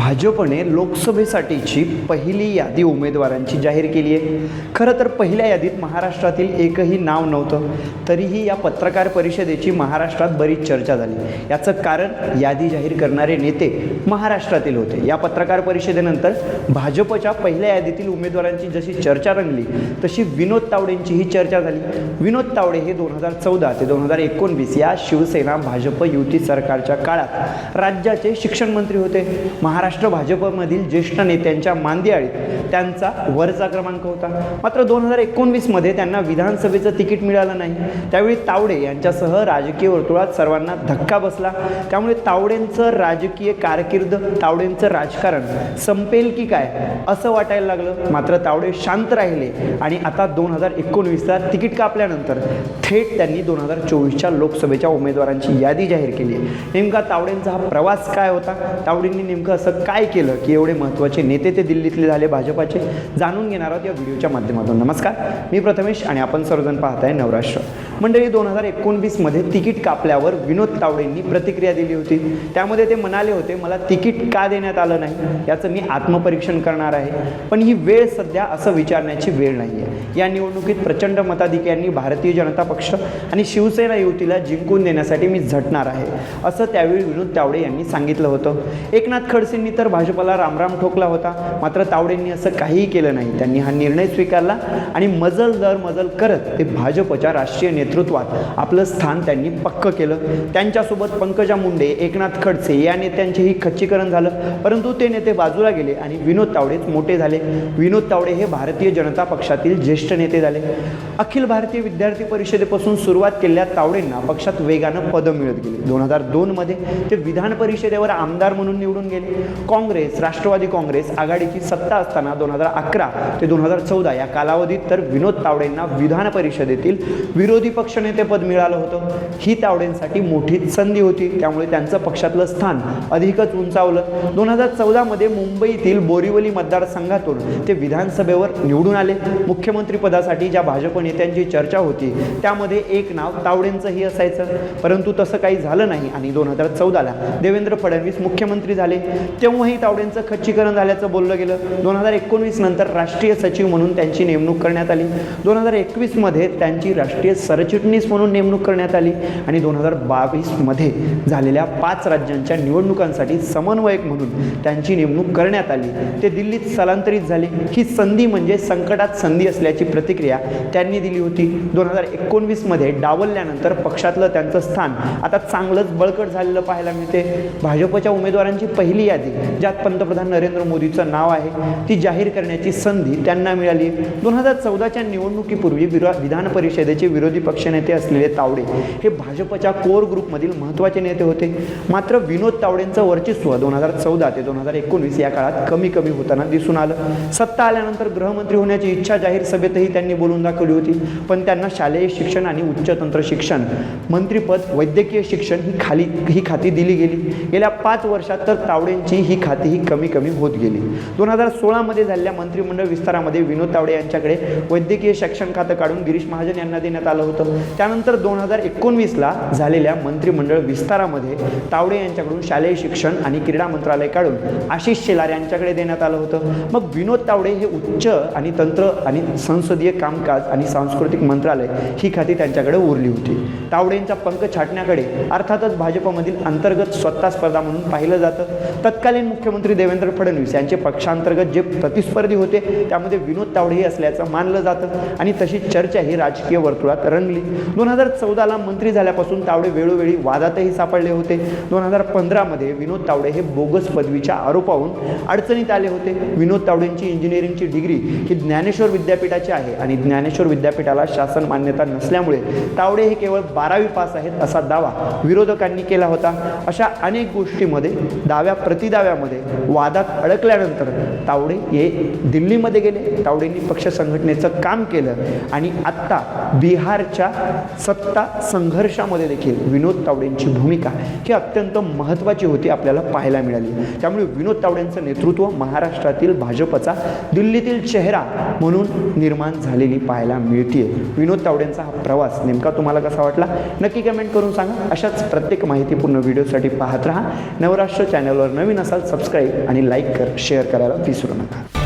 भाजपने लोकसभेसाठीची पहिली यादी उमेदवारांची जाहीर केली आहे. खरं तर पहिल्या यादीत महाराष्ट्रातील एकही नाव नव्हतं. तरीही या पत्रकार परिषदेची महाराष्ट्रात बरीच चर्चा झाली. याचं कारण यादी जाहीर करणारे नेते महाराष्ट्रातील होते. या पत्रकार परिषदेनंतर भाजपच्या पहिल्या यादीतील उमेदवारांची जशी चर्चा रंगली तशी विनोद तावडेंचीही चर्चा झाली. विनोद तावडे हे दोन हजार चौदा ते दोन हजार एकोणवीस या शिवसेना भाजप युती सरकारच्या काळात राज्याचे शिक्षण मंत्री होते. महाराष्ट्र भाजपमधील ज्येष्ठ नेत्यांच्या मांदियाळीत त्यांचा वरचा क्रमांक होता. मात्र दोन हजार एकोणवीसमध्ये त्यांना विधानसभेचं तिकीट मिळालं नाही. त्यावेळी तावडे यांच्यासह राजकीय वर्तुळात सर्वांना धक्का बसला. त्यामुळे तावडेंचं राजकीय कारकीर्द तावडेंचं राजकारण संपेल की काय असं वाटायला लागलं. मात्र तावडे शांत राहिले आणि आता दोन हजार एकोणवीसला तिकीट कापल्यानंतर थेट त्यांनी दोन हजार चोवीसच्या लोकसभेच्या उमेदवारांची यादी जाहीर केली. आहे नेमका तावडेंचा हा प्रवास काय होता? तावडेंनी नेमकं असं काय केलं की एवढे महत्त्वाचे नेते ते दिल्लीतले झाले भाजपाचे जाणून घेणार आहोत या व्हिडिओच्या माध्यमातून. नमस्कार मी प्रथमेश आणि आपण सर्वजण पाहताय नवराष्ट्र. मंडळी दोन हजार एकोणवीसमध्ये तिकीट कापल्यावर विनोद तावडेंनी प्रतिक्रिया दिली होती. त्यामध्ये ते म्हणाले होते मला तिकीट का देण्यात आलं नाही? याचं मी आत्मपरीक्षण करणार आहे. पण ही वेळ सध्या असं विचारण्याची वेळ नाही आहे या निवडणुकीत प्रचंड मताधिक्यांनी भारतीय जनता पक्ष आणि शिवसेना युतीला जिंकून देण्यासाठी मी झटणार आहे असं त्यावेळी विनोद तावडे यांनी सांगितलं होतं. एकनाथ खडसे खडसेंनी तर भाजपला रामराम ठोकला होता. मात्र तावडेंनी असं काहीही केलं नाही. त्यांनी हा निर्णय स्वीकारला आणि मजल दर मजल करत ते भाजपच्या राष्ट्रीय नेतृत्वात आपलं स्थान त्यांनी पक्क केलं. त्यांच्यासोबत पंकजा मुंडे एकनाथ खडसे या नेत्यांचेही खच्चीकरण झालं. परंतु ते नेते बाजूला गेले आणि विनोद तावडेच मोठे झाले. विनोद तावडे हे भारतीय जनता पक्षातील ज्येष्ठ नेते झाले. अखिल भारतीय विद्यार्थी परिषदेपासून सुरुवात केलेल्या तावडेंना पक्षात वेगानं पदं मिळत गेली. दोन हजार दोनमध्ये ते विधान परिषदेवर आमदार म्हणून निवडून गेले. काँग्रेस राष्ट्रवादी काँग्रेस आघाडीची सत्ता असताना दोन हजार अकरा ते दोन हजार चौदा या कालावधीत तर विनोद तावडेंना विधान परिषदेतील विरोधी पक्षनेतेपद मिळालं होतं. ही तावडेंसाठी मोठीच संधी होती. त्यामुळे त्यांचं पक्षातलं स्थान अधिकच उंचावलं. दोन हजार चौदामध्ये मुंबईतील बोरिवली मतदारसंघातून ते विधानसभेवर निवडून आले. मुख्यमंत्रीपदासाठी ज्या भाजप नेत्यांची चर्चा होती त्यामध्ये एक नाव तावडेंचंही असायचं. परंतु तसं काही झालं नाही आणि दोन हजार चौदाला देवेंद्र फडणवीस मुख्यमंत्री झाले. तेव्हाही तावडेंचं खच्चीकरण झाल्याचं बोललं गेलं. दोन हजार एकोणवीस नंतर राष्ट्रीय सचिव म्हणून त्यांची नेमणूक करण्यात आली. दोन हजार एकवीसमध्ये त्यांची राष्ट्रीय सरचिटणीस म्हणून नेमणूक करण्यात आली. आणि दोन हजार बावीसमध्ये झालेल्या पाच राज्यांच्या निवडणुकांसाठी समन्वयक म्हणून त्यांची नेमणूक करण्यात आली. ते दिल्लीत स्थलांतरित झाले. ही संधी म्हणजे संकटात संधी असल्याची प्रतिक्रिया त्यांनी दिली होती. दोन हजार एकोणवीसमध्ये डावलल्यानंतर पक्षातलं त्यांचं स्थान आता चांगलंच बळकट झालेलं पाहायला मिळते. भाजपच्या उमेदवारांची पहिली यादी ज्यात पंतप्रधान नरेंद्र मोदीचं नाव आहे ती जाहीर करण्याची संधी त्यांना मिळाली. दोन हजार चौदाच्या निवडणुकीपूर्वी विरो विधान परिषदेचे विरोधी पक्षनेते असलेले तावडे हे भाजपच्या कोर ग्रुपमधील महत्त्वाचे नेते होते. मात्र विनोद तावडेंचं वर्चस्व दोन हजार चौदा ते दोन हजार एकोणवीस या काळात कमी कमी होताना दिसून आलं. सत्ता आल्यानंतर गृहमंत्री होण्याची इच्छा जाहीर सभेतही त्यांनी बोलून दाखवली होती. पण त्यांना शालेय शिक्षण आणि उच्च तंत्र शिक्षण मंत्रीपद वैद्यकीय शिक्षण ही खाली ही खाती दिली गेली. गेल्या पाच वर्षात तर तावडेंची ही खाती ही कमी कमी होत गेली. दोन हजार सोळामध्ये झालेल्या मंत्रिमंडळ विस्तारामध्ये विनोद तावडे यांच्याकडे वैद्यकीय शिक्षण खातं काढून गिरीश महाजन यांना देण्यात आलं होतं. त्यानंतर दोन हजार एकोणवीसला झालेल्या मंत्रिमंडळ विस्तारामध्ये तावडे यांच्याकडून शालेय शिक्षण आणि क्रीडा मंत्रालय काढून आशिष शेलार यांच्याकडे देण्यात आलं होतं. मग विनोद तावडे हे उच्च आणि तंत्र आणि संसदीय कामकाज आणि सांस्कृतिक मंत्रालय ही खाती त्यांच्याकडे उरली होती. तावडेंचा पंख छाटण्याकडे अर्थातच भाजपमधील अंतर्गत स्वतः स्पर्धा म्हणून पाहिलं जातं. तत्कालीन मुख्यमंत्री देवेंद्र फडणवीस यांचे पक्षांतर्गत जे प्रतिस्पर्धी होते त्यामध्ये विनोद तावडेही असल्याचं मानलं जातं. आणि तशी चर्चा ही राजकीय वर्तुळात रंगली. दोन हजार चौदाला मंत्री झाल्यापासून तावडे वेळोवेळी वादातही सापडले होते. दोन हजार पंधरामध्ये विनोद तावडे हे बोगस पदवीच्या आरोपावरून अडचणीत आले होते. विनोद तावडेंची इंजिनिअरिंगची डिग्री ही ज्ञानेश्वर विद्यापीठाची आहे आणि ज्ञानेश्वर विद्यापीठाला शासन मान्यता नसल्यामुळे तावडे हे केवळ बारावी पास आहेत असा दावा विरोधकांनी केला होता. अशा अनेक गोष्टीमध्ये दाव्या प्रतिदा प्रतिदाव्यामध्ये वादात अडकल्यानंतर तावडे हे दिल्लीमध्ये गेले. तावडेंनी पक्ष संघटनेचं काम केलं. आणि आत्ता बिहारच्या सत्ता संघर्षामध्ये देखील विनोद तावडेंची भूमिका ही अत्यंत महत्त्वाची होती आपल्याला पाहायला मिळाली. त्यामुळे विनोद तावडेंचं नेतृत्व महाराष्ट्रातील भाजपचा दिल्लीतील चेहरा म्हणून निर्माण झालेली पाहायला मिळते विनोद तावडेंचा हा प्रवास नेमका तुम्हाला कसा वाटला? नक्की कमेंट करून सांगा. अशाच प्रत्येक माहितीपूर्ण व्हिडिओसाठी पाहत राहा. नवराष्ट्र चॅनलवर नवीन असाल सबस्क्राईब आणि लाईक कर शेअर करायला विसरू नका.